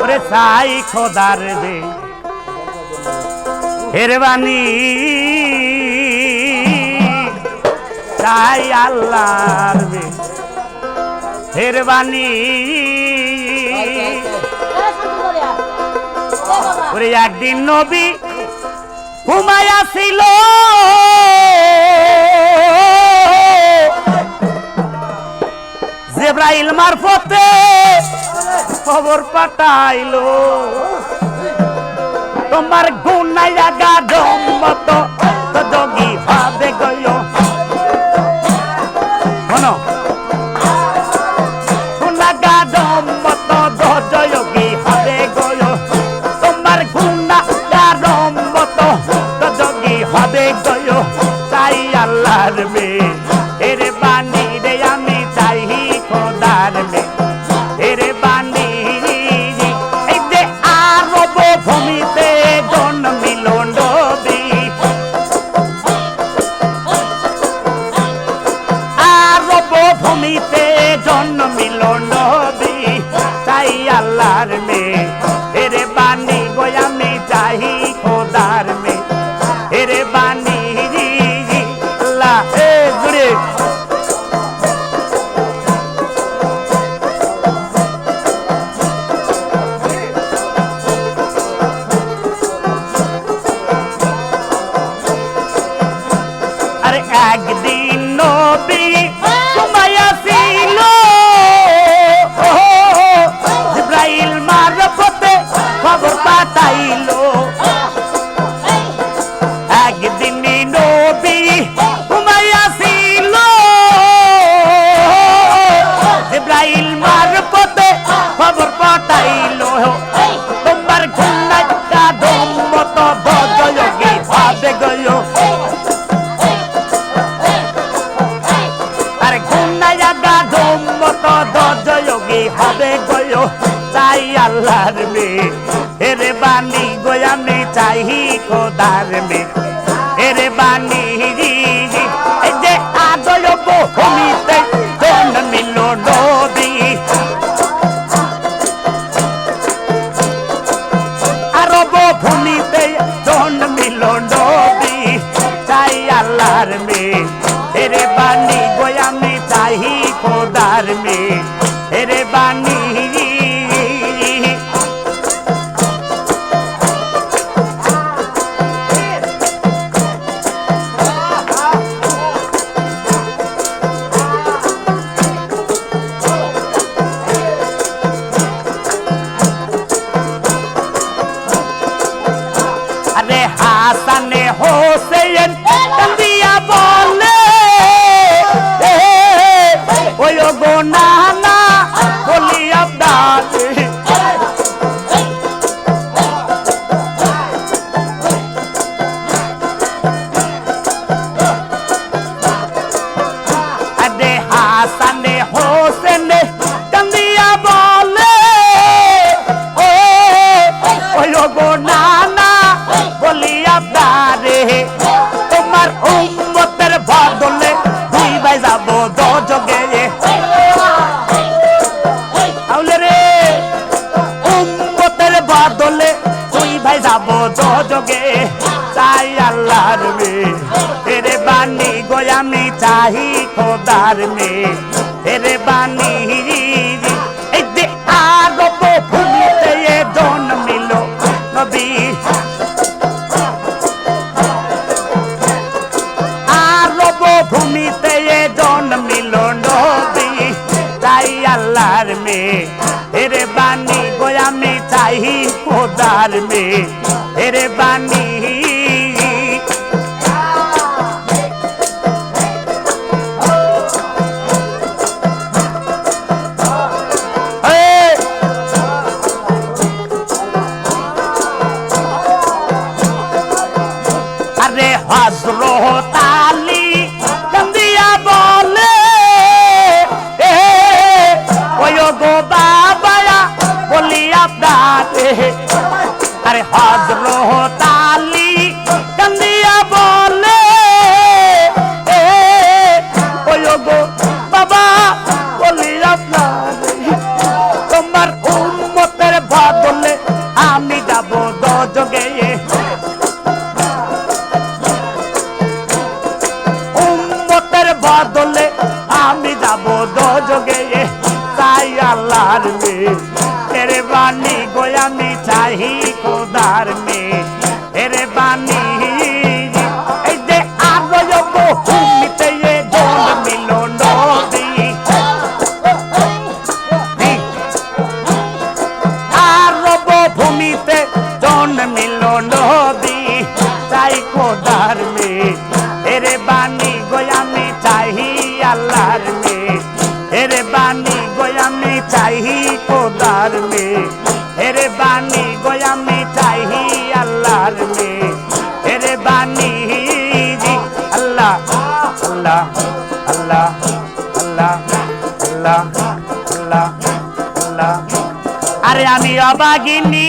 ওরে সাই খোদার দে হেরবানি চাই আল্লাহর দে হেরবানি ওরে একদিন নবী ঘুমাইয়া ছিল জেব্রাইল মারফতে খবর পাঠাইলো। তোমার গুনাইয়া ভূমিতে কাদম মতো বজয়োগী ভাবে গyo আরে ঘুমাইয়া গাধম মতো দজয়োগী হবে গয়ো চাই আল্লাহর মে, এরে বাণী গোয়ামে চাই খোদার মে। এরে বাণী এই যে আদয় ভূমিতে যাব দজগে চাই আল্লাহর মে তেরে বাণী গোয়ামি চাহি খোদার মে এই যে আরব ভূমিতে ভূমিতে নবী। খোদার মে এরে বাণী। হজরত যোগে চাই আল্লাহর মে এরে বাণী গোয়ামি চাহি খোদার মে এরে বাণী, এই মিলন আর গোয়ামি চাহি খোদার মে হেরে বাণী গোয়ামি চাহি আল্লাহর মে হেরে বাণী জি, আল্লাহ আল্লাহ আল্লাহ আল্লাহ আল্লাহ আল্লাহ আল্লাহ। আরে আমি অবাগিনী।